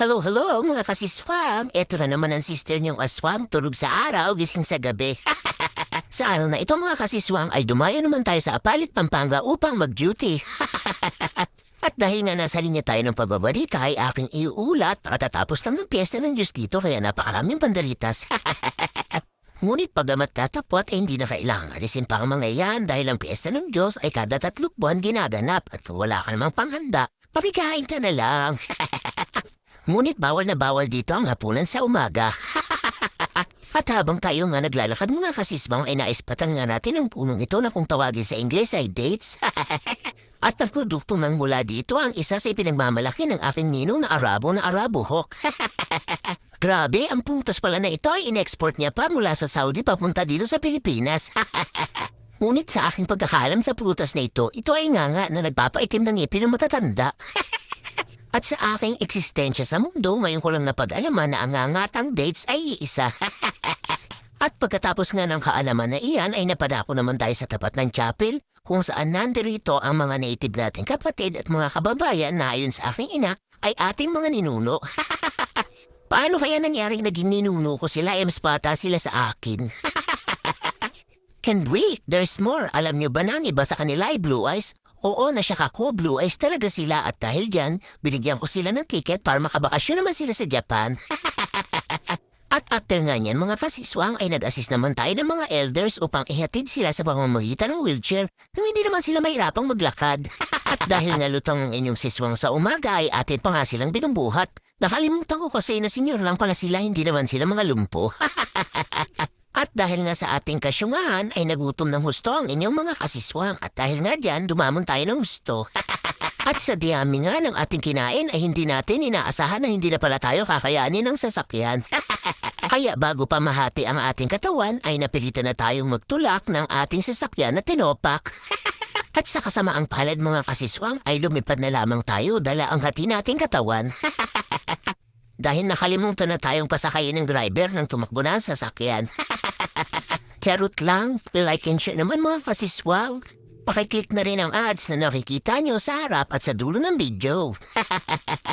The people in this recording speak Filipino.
Hello, hello mga kasiswam. Ito na naman ang sister niyong aswam, tulog sa araw, gising sa gabi. sa araw na ito mga kasiswam ay dumayo naman tayo sa Apalit, Pampanga upang mag-duty. At dahil nga nasa linya tayo ng pagbabalita ay aking iuulat katatapos lang ng piyesta ng Diyos dito kaya napakaraming pandalitas. Ngunit pagamat tatapot ay hindi na kailangan alisin pa ang mga yan dahil ang piyesta ng Diyos ay kada tatlong buwan ginaganap at wala ka namang panghanda, pabigain ka na lang. Ngunit bawal na bawal dito ang hapunan sa umaga. At habang tayo nga naglalakad mga kasismang ay naispatan nga natin ang punong ito na kung tawagin sa Ingles ay dates. At ang produkto ng mula dito ang isa sa ipinagmamalaki ng aking ninong na Arabo na Arabo Hawk. Grabe, ang putas pala na ito ay in-export niya pa mula sa Saudi papunta dito sa Pilipinas. Ngunit sa aking pagkakalam sa prutas na ito, ito ay nga nga na nagpapaitim ng ngipin ng matatanda. At sa aking eksistensya sa mundo, ngayon ko lang napag-alaman na ang ngangatang dates ay iisa. At pagkatapos nga ng kaalaman na iyan ay napadako naman tayo sa tapat ng chapel kung saan nandirito ang mga native nating kapatid at mga kababayan na ayon sa aking ina ay ating mga ninuno. Paano kaya nangyaring naging ninuno ko sila ems bata sila sa akin? And wait, there's more. Alam niyo ba na ang iba sa kanila ay blue eyes? Oo, na siya kako, blue eyes talaga sila at dahil dyan, binigyan ko sila ng ticket para makabakasyon naman sila sa Japan. at after nga niyan, mga kasiswang ay nag-assist naman tayo ng mga elders upang ihatid sila sa pamamagitan ng wheelchair nang hindi naman sila mahirapang maglakad. at dahil nga lutang ang inyong siswang sa umaga ay atin pa nga silang binumbuhat. Nakalimutan ko kasi na senior lang pala sila, hindi naman sila mga lumpo. Dahil nga sa ating kasyungahan ay nagutom ng husto ang inyong mga kasiswang at dahil nga dyan dumamon tayo ng husto. at sa diyami nga ng ating kinain ay hindi natin inaasahan na hindi na pala tayo kakayanin ng sasakyan. Kaya bago pa mahati ang ating katawan ay napilitan na tayong magtulak ng ating sasakyan na tinopak. At sa kasamaang palad mga kasiswang ay lumipad na lamang tayo dala ang hati nating katawan. Dahil nakalimutan na tayong pasakayin ng driver ng tumakbo na ang sasakyan. Charot lang, like and share naman mga kasiswang. Pakiclick na rin ang ads na nakikita nyo sa harap at sa dulo ng video.